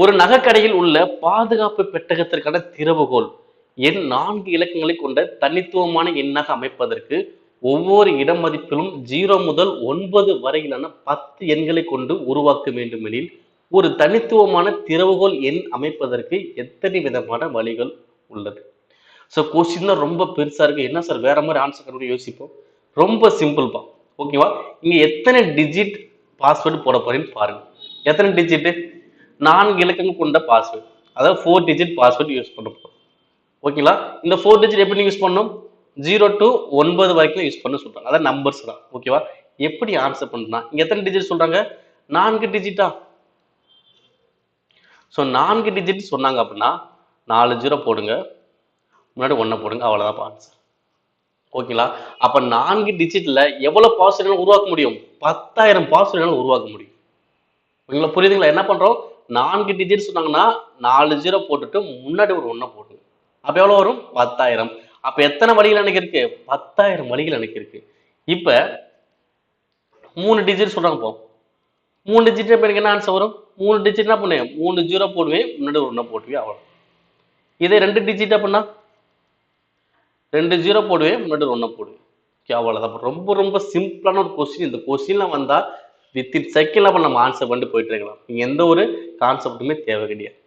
ஒரு நகைக்கடையில் உள்ள பாதுகாப்பு பெட்டகத்திற்கான திறவுகோல். எண் நான்கு இலக்கங்களை கொண்ட தனித்துவமான எண்ணாக அமைப்பதற்கு ஒவ்வொரு இடம் மதிப்பிலும் ஜீரோ முதல் ஒன்பது வரையிலான பத்து எண்களை கொண்டு உருவாக்க வேண்டுமெனில் ஒரு தனித்துவமான திறவுகோல் எண் அமைப்பதற்கு எத்தனை விதமான வழிகள் உள்ளது? ஸோ கொஸ்டின் ரொம்ப பெருசா இருக்கு. என்ன சார் வேற மாதிரி ஆன்சர் கண்டு யோசிப்போம். ரொம்ப சிம்பிள்பா ஓகேவா இங்க எத்தனை டிஜிட் பாஸ்வேர்டு போட போறேன்னு பாருங்க. எத்தனை டிஜிட்டு நான்கு இலக்கங்கள் கொண்ட பாஸ்வேர்டு அதாவது ஃபோர் டிஜிட் பாஸ்வேர்டு யூஸ் பண்ண போகிறோம் ஓகேங்களா இந்த ஃபோர் டிஜிட் எப்படி யூஸ் பண்ணணும்? ஜீரோ டு ஒன்பது வரைக்கும் யூஸ் பண்ண சொல்கிறாங்க அதான் நம்பர்ஸ் தான். ஓகேவா எப்படி ஆன்சர் பண்ணா இங்கே எத்தனை டிஜிட் சொல்கிறாங்க நான்கு டிஜிட்டா ஸோ நான்கு டிஜிட் சொன்னாங்க அப்படின்னா நாலு ஜீரோ போடுங்க. முன்னாடி ஒன்றை போடுங்க. அவ்வளோதான் ஆன்சர் ஓகேங்களா அப்போ நான்கு டிஜிட்டில் எவ்வளோ பாஸ்வேர்டு உருவாக்க முடியும்? பத்தாயிரம் பாஸ்வேர்டு உருவாக்க முடியும். ஓகேங்களா புரியுதுங்களா? என்ன பண்ணுறோம் நான்கு டிஜிட் சொன்னாங்கன்னா நாலு ஜீரோ போட்டுட்டு முன்னாடி ஒரு ஒன்றை போடுங்க அப்போ எவ்வளோ வரும்? பத்தாயிரம். அப்போ எத்தனை வழிகள் எனக்கு இருக்கு? பத்தாயிரம் வழிகள் எனக்கு இருக்கு. இப்போ மூணு டிஜிட் சொல்றாங்க போ மூணு டிஜிட் இப்போ எனக்கு என்ன ஆன்சர் வரும்? மூணு டிஜிட் என்ன பண்ணுவேன்? மூணு ஜீரோ போடுவேன். முன்னாடி ஒரு ஒன்றை போட்டுவேன். அவ்வளோ இதே ரெண்டு டிஜிட் அப்படின்னா? ரெண்டு ஜீரோ போடுவேன். முன்னாடி ஒரு ஒன்றை போடுவேன். ஓகே அவ்வளோதான் ரொம்ப ரொம்ப சிம்பிளான ஒரு கொஸ்டின் இந்த கொஸ்டின்லாம் வந்தால் வித்தின் செகண்ட்ல நம்ம ஆன்சர் பண்ணிட்டு போயிட்டு இருக்கலாம். நீங்கள் எந்த ஒரு கான்செப்ட்டுமே தேவை கிடையாது